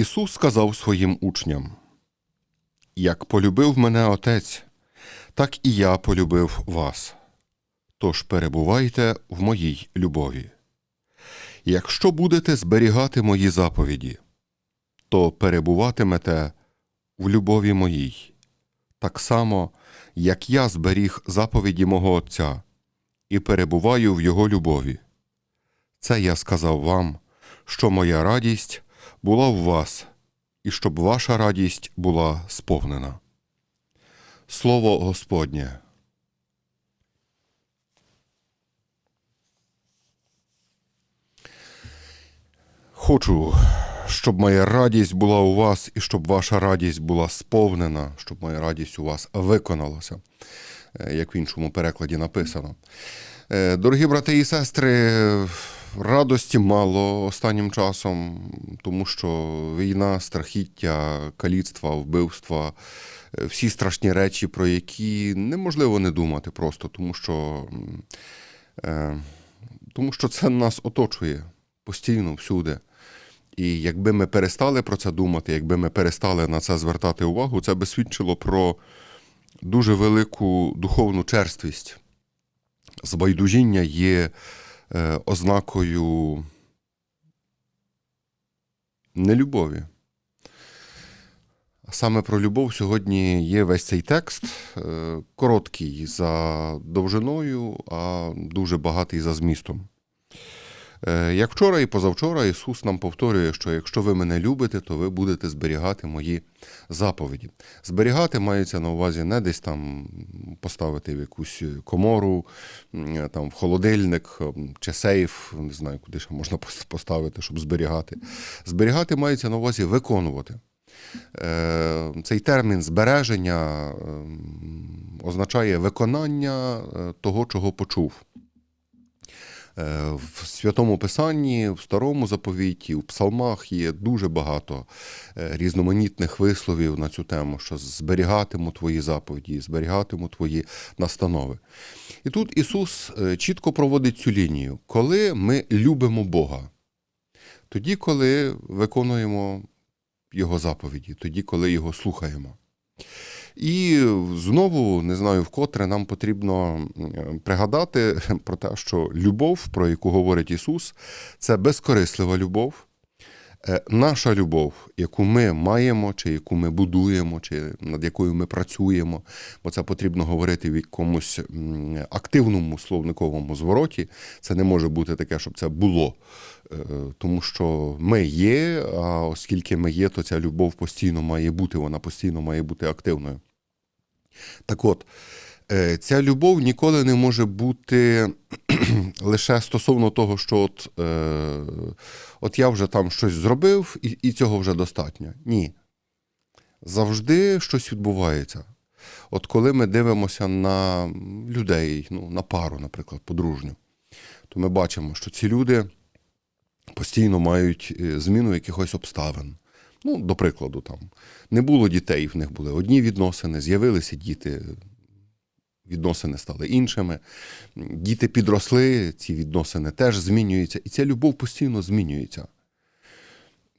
Ісус сказав своїм учням: Як полюбив мене Отець, так і я полюбив вас. Тож перебувайте в моїй любові. Якщо будете зберігати мої заповіді, то перебуватимете в любові моїй, так само, як я зберіг заповіді мого Отця і перебуваю в Його любові. Це я сказав вам, що моя радість була в вас, і щоб ваша радість була сповнена. Слово Господнє. Хочу, щоб моя радість була у вас, і щоб ваша радість була сповнена, щоб моя радість у вас виконалася, як в іншому перекладі написано. Е, Дорогі брати і сестри, радості мало останнім часом, тому що війна, страхіття, каліцтва, вбивства, е, всі страшні речі, про які неможливо не думати просто, тому що, е, тому що це нас оточує постійно, всюди. І якби ми перестали про це думати, якби ми перестали на це звертати увагу, це би свідчило про дуже велику духовну черствість. Збайдужіння є е, ознакою нелюбові. Саме про любов сьогодні є весь цей текст, е, короткий за довжиною, а дуже багатий за змістом. Е, Як вчора і позавчора Ісус нам повторює, що якщо ви мене любите, то ви будете зберігати мої заповіді. Зберігати мається на увазі не десь там поставити в якусь комору, там в холодильник чи сейф, не знаю, куди ще можна поставити, щоб зберігати. Зберігати мається на увазі виконувати. Е, Цей термін збереження ем, означає виконання е, того, чого почув. Е, В святому Писанні, в старому заповіті, в псалмах є дуже багато е, різноманітних висловів на цю тему, що зберігатиму твої заповіді, зберігатиму твої настанови. І тут Ісус е, чітко проводить цю лінію, коли ми любимо Бога, тоді, коли виконуємо Його заповіді, тоді, коли Його слухаємо. І знову не знаю вкотре нам потрібно пригадати про те, що любов, про яку говорить Ісус, це безкорислива любов. Е, Наша любов, яку ми маємо, чи яку ми будуємо, чи над якою ми працюємо, бо це потрібно говорити в якомусь активному словниковому звороті. Це не може бути таке, щоб це було. Е, Тому що ми є, а оскільки ми є, то ця любов постійно має бути, вона постійно має бути активною. Так от, е, ця любов ніколи не може бути лише стосовно того, що от, е, от я вже там щось зробив, і, і цього вже достатньо. Ні. Завжди щось відбувається. От коли ми дивимося на людей, ну, на пару, наприклад, подружню, то ми бачимо, що ці люди постійно мають е, зміну якихось обставин. Ну, до прикладу, там не було дітей, в них були одні відносини, з'явилися діти, відносини стали іншими. Діти підросли, ці відносини теж змінюються, і ця любов постійно змінюється.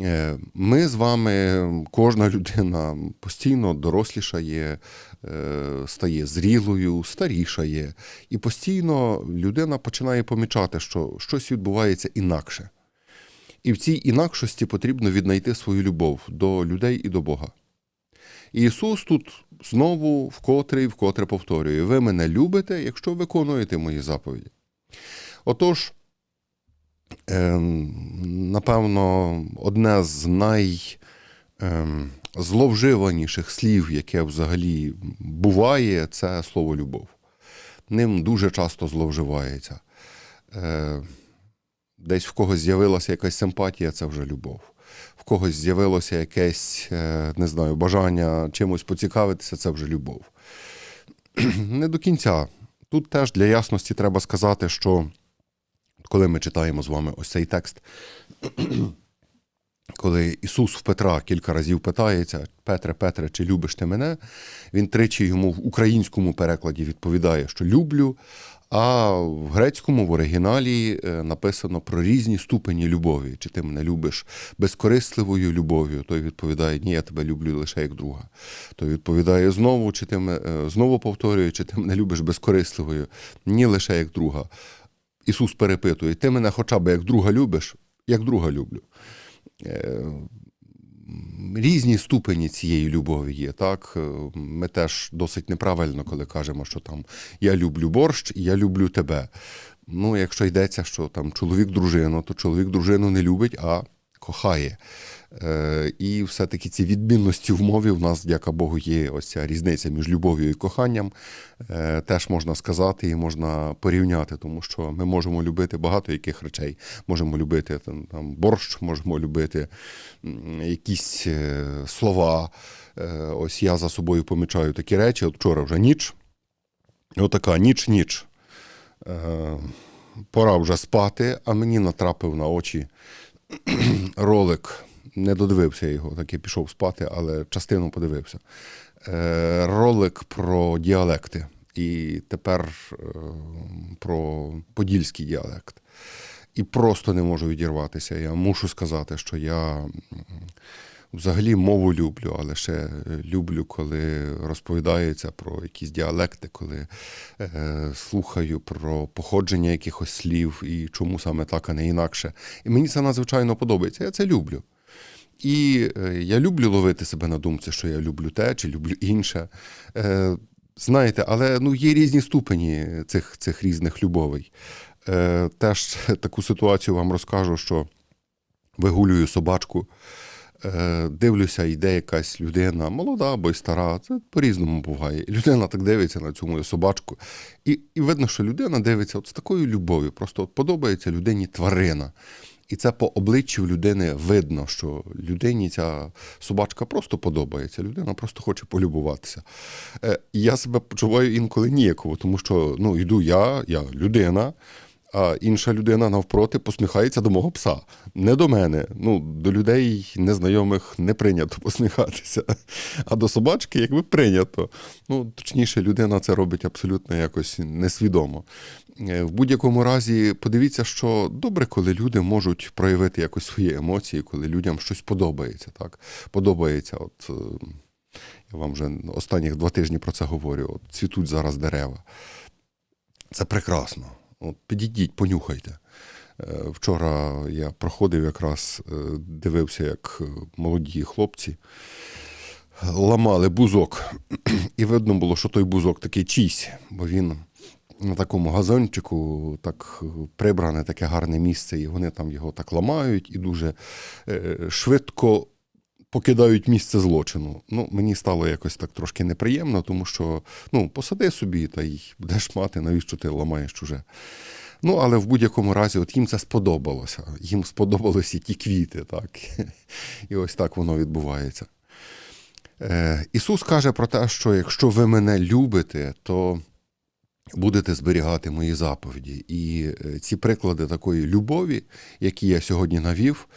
Е, Ми з вами, кожна людина постійно дорослішає, е, стає зрілою, старішає, і постійно людина починає помічати, що щось відбувається інакше. І в цій інакшості потрібно віднайти свою любов до людей і до Бога. І Ісус тут знову вкотре і вкотре повторює: ви мене любите, якщо виконуєте мої заповіді. Отож, ем, напевно, одне з найзловживаніших слів, яке взагалі буває, це слово любов. Ним дуже часто зловживається. Десь в когось з'явилася якась симпатія, це вже любов. в когось з'явилося якесь, е, не знаю, бажання чимось поцікавитися, це вже любов. Не до кінця. Тут теж для ясності треба сказати, що коли ми читаємо з вами ось цей текст, коли Ісус в Петра кілька разів питається: Петре, Петре, чи любиш ти мене? Він тричі йому в українському перекладі відповідає, що люблю. А в грецькому в оригіналі е, написано про різні ступені любові. Чи ти мене любиш безкорисливою любов'ю? Той відповідає, ні, я тебе люблю лише як друга. Той відповідає знову, чи ти мене, е, знову повторює, чи ти мене любиш безкорисливою? Ні, лише як друга. Ісус перепитує: ти мене хоча б як друга любиш, як друга люблю. Різні ступені цієї любові є. Так? Е, Ми теж досить неправильно, коли кажемо, що там я люблю борщ і я люблю тебе. Ну, якщо йдеться, що там чоловік дружину, то чоловік дружину не любить, а кохає. Е, І все-таки ці відмінності в мові в нас, дяка Богу, є ось ця різниця між любов'ю і коханням. Е, Теж можна сказати і можна порівняти, тому що ми можемо любити багато яких речей. Можемо любити там, там борщ, можемо любити якісь е, слова. Ось я за собою помічаю такі речі. От вчора вже ніч. Отака ніч-ніч. Пора вже спати, а мені натрапив на очі ролик. Не додивився його, так я пішов спати, але частину подивився. Е, ролик про діалекти. І тепер е, про подільський діалект. І просто не можу відірватися. Я мушу сказати, що я взагалі мову люблю, але ще люблю, коли розповідається про якісь діалекти, коли е, слухаю про походження якихось слів і чому саме так, а не інакше. І мені це надзвичайно подобається. Я це люблю. І е, я люблю ловити себе на думці, що я люблю те чи люблю інше. Е, знаєте, але ну, є різні ступені цих, цих різних любовей. Е, теж таку ситуацію вам розкажу, що вигулюю собачку. Дивлюся, йде якась людина, молода або й стара, це по-різному буває. Людина так дивиться на цю мою собачку. І, і видно, що людина дивиться от з такою любов'ю. Просто от подобається людині тварина. І це по обличчю людини видно, що людині ця собачка просто подобається. Людина просто хоче полюбуватися. Е, я себе почуваю інколи ніяково, тому що ну, йду я, я людина. А інша людина навпроти посміхається до мого пса, не до мене. Ну, до людей незнайомих не прийнято посміхатися. А до собачки, якби прийнято. Ну, точніше, людина це робить абсолютно якось несвідомо. Е, В будь-якому разі, подивіться, що добре, коли люди можуть проявити якось свої емоції, коли людям щось подобається. Так? Подобається. От, е, я вам вже останніх два тижні про це говорю. От, цвітуть зараз дерева. Це прекрасно. Підійдіть, понюхайте. Е, Вчора я проходив якраз, е, дивився, як е, молоді хлопці ламали бузок. І видно було, що той бузок такий чийсь, бо він на такому газончику так прибране таке гарне місце, і вони там його так ламають і дуже швидко покидають місце злочину. Ну, мені стало якось так трошки неприємно, тому що ну, посади собі та й будеш мати, навіщо ти ламаєш чуже. Ну, але в будь-якому разі, от їм це сподобалося. Їм сподобалися ті квіти, так. І ось так воно відбувається. Е, Ісус каже про те, що якщо ви мене любите, то будете зберігати мої заповіді. І е, ці приклади такої любові, які я сьогодні навів,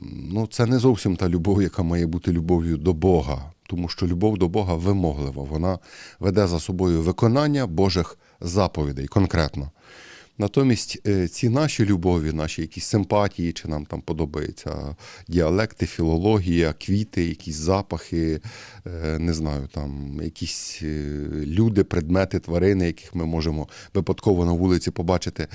ну, це не зовсім та любов, яка має бути любов'ю до Бога, тому що любов до Бога вимоглива. Вона веде за собою виконання Божих заповідей конкретно. Натомість е, ці наші любові, наші якісь симпатії, чи нам там подобаються діалекти, філологія, квіти, якісь запахи, е, не знаю, там якісь е, люди, предмети, тварини, яких ми можемо випадково на вулиці побачити.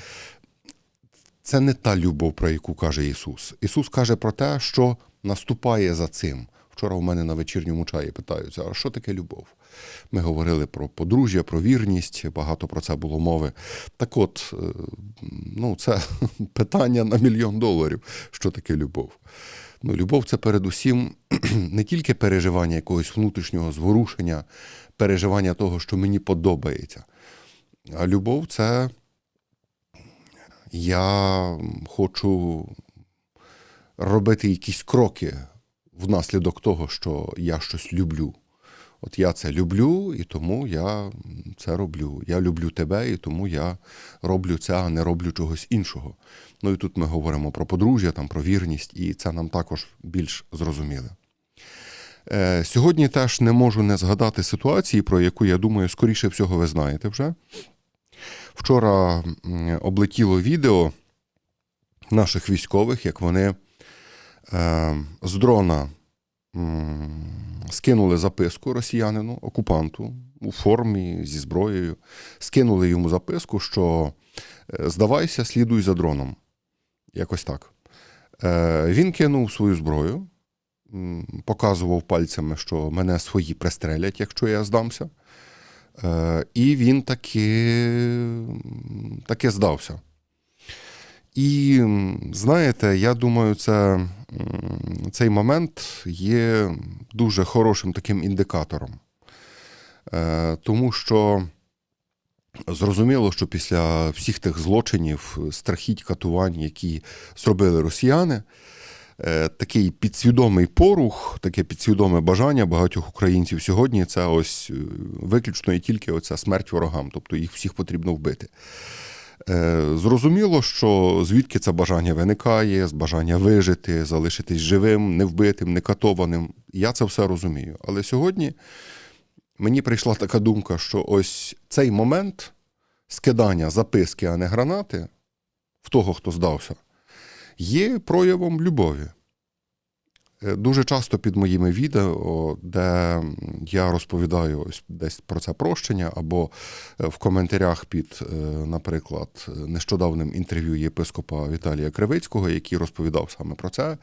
Це не та любов, про яку каже Ісус. Ісус каже про те, що наступає за цим. Вчора у мене на вечірньому чаї питаються, а що таке любов? Ми говорили про подружжя, про вірність, багато про це було мови. Так от, е, ну, це питання на мільйон доларів, що таке любов. Ну, любов це передусім не тільки переживання якогось внутрішнього зворушення, переживання того, що мені подобається. А любов це я хочу робити якісь кроки внаслідок того, що я щось люблю. От я це люблю, і тому я це роблю. Я люблю тебе, і тому я роблю це, а не роблю чогось іншого. Ну і тут ми говоримо про подружжя, там, про вірність, і це нам також більш зрозуміле. Е, Сьогодні теж не можу не згадати ситуації, про яку, я думаю, скоріше всього, ви знаєте вже. Вчора облетіло відео наших військових, як вони е, з дрона скинули записку росіянину, окупанту у формі зі зброєю, скинули йому записку, що е, здавайся, слідуй за дроном. Якось так. Е, Він кинув свою зброю, показував пальцями, що мене свої пристрелять, якщо я здамся. Е, І він таки, таки здався. І знаєте, я думаю, це, цей момент є дуже хорошим таким індикатором. Е, Тому що зрозуміло, що після всіх тих злочинів, страхіть, катувань, які зробили росіяни, такий підсвідомий порух, таке підсвідоме бажання багатьох українців сьогодні це ось е, виключно і тільки оця смерть ворогам, тобто їх всіх потрібно вбити. Е, Зрозуміло, що звідки це бажання виникає, з бажання вижити, залишитись живим, не вбитим, не катованим. Я це все розумію. Але сьогодні мені прийшла така думка, що ось цей момент скидання записки, а не гранати в того, хто здався, є проявом любові. Е, Дуже часто під моїми відео, де я розповідаю ось десь про це прощення, або е, в коментарях під, е, наприклад, нещодавним інтерв'ю єпископа Віталія Кривицького, який розповідав саме про це,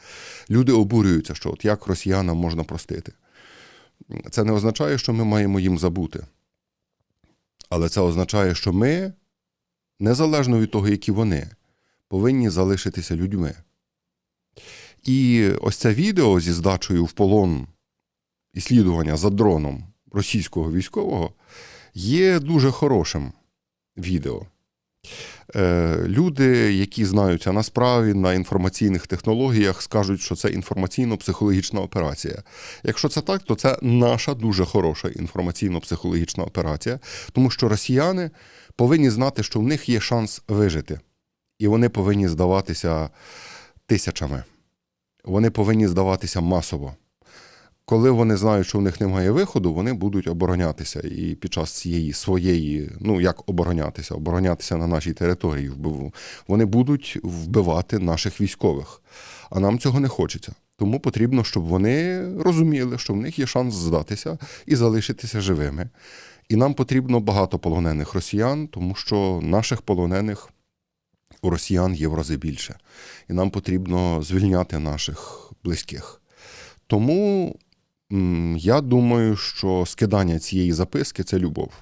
люди обурюються, що от як росіянам можна простити. Це не означає, що ми маємо їм забути. Але це означає, що ми, незалежно від того, які вони, повинні залишитися людьми. І ось це відео зі здачею в полон і слідування за дроном російського військового є дуже хорошим відео. Е, Люди, які знаються на справі, на інформаційних технологіях, скажуть, що це інформаційно-психологічна операція. Якщо це так, то це наша дуже хороша інформаційно-психологічна операція, тому що росіяни повинні знати, що в них є шанс вижити, і вони повинні здаватися тисячами. Вони повинні здаватися масово. Коли вони знають, що в них немає виходу, вони будуть оборонятися. І під час цієї своєї, ну як оборонятися, оборонятися на нашій території, вони будуть вбивати наших військових. А нам цього не хочеться. Тому потрібно, щоб вони розуміли, що в них є шанс здатися і залишитися живими. І нам потрібно багато полонених росіян, тому що наших полонених у росіян є в рази більше. І нам потрібно звільняти наших близьких. Тому я думаю, що скидання цієї записки це любов.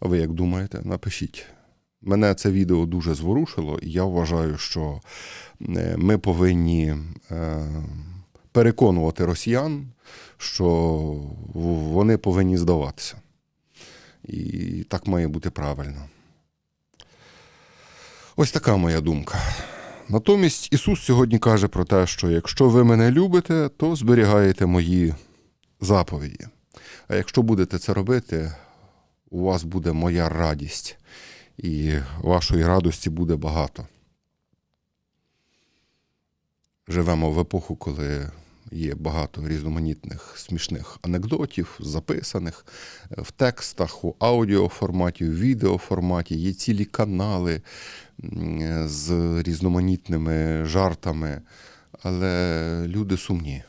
А ви як думаєте? Напишіть. Мене це відео дуже зворушило, і я вважаю, що е, ми повинні е, переконувати росіян, що вони повинні здаватися. І так має бути правильно. Ось така моя думка. Натомість Ісус сьогодні каже про те, що якщо ви мене любите, то зберігаєте мої заповіді. А якщо будете це робити, у вас буде моя радість, і вашої радості буде багато. Живемо в епоху, коли є багато різноманітних смішних анекдотів, записаних е, в текстах, у аудіоформаті, у відеоформаті, є цілі канали з різноманітними жартами, але люди сумні.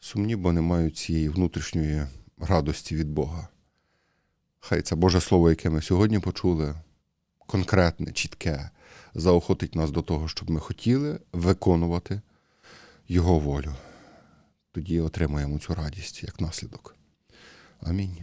Сумні, бо не мають цієї внутрішньої радості від Бога. Хай це Боже Слово, яке ми сьогодні почули, конкретне, чітке, заохотить нас до того, щоб ми хотіли виконувати Його волю. Тоді отримаємо цю радість як наслідок. Амінь.